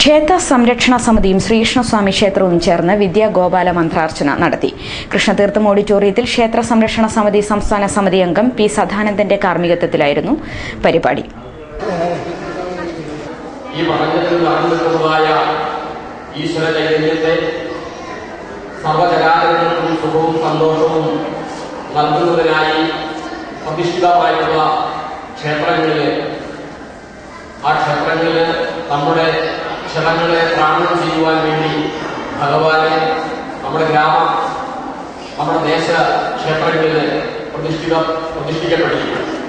ക്ഷേത്ര സംരക്ഷണ സമിതിയും ശ്രീകൃഷ്ണസ്വാമി ക്ഷേത്രവും ചേർന്ന് വിദ്യാഗോപാല മന്ത്രാർച്ചന നടത്തി. കൃഷ്ണതീർത്ഥം ഓഡിറ്റോറിയത്തിൽ ക്ഷേത്ര സംരക്ഷണ സമിതി സംസ്ഥാന സമിതി അംഗം പി സദാനന്ദന്റെ കാർമ്മികത്വത്തിലായിരുന്നു പരിപാടി. ഈ സന്തോഷവും ക്ഷേത്രങ്ങളിൽ ആ ക്ഷേത്രങ്ങളിൽ നമ്മുടെ ക്ഷണങ്ങളെ ത്രാണം ചെയ്യുവാൻ വേണ്ടി ഭഗവാനെ നമ്മുടെ ഗ്രാമം നമ്മുടെ ദേശ ക്ഷേത്രങ്ങളിൽ പ്രതിഷ്ഠിത പ്രതിഷ്ഠിക്കപ്പെട്ടിരിക്കുന്നു.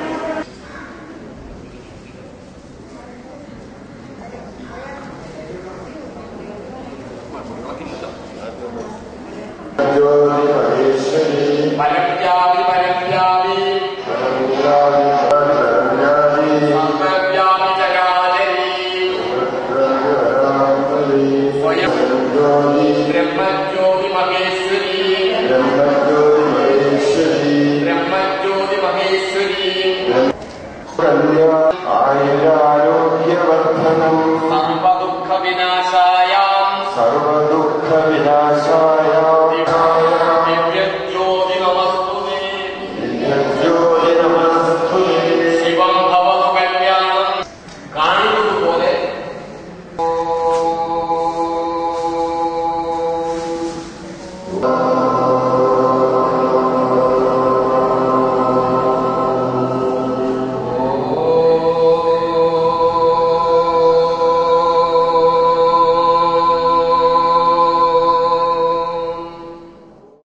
ोतिमहेश्वरी ब्रह्मज्योतिमहेश्वरी ब्रह्मज्योतिमहेश्वरी प्रयुरारोग्यवर्धनं सर्वदुःखविनाशायां सर्वदुःखविनाशा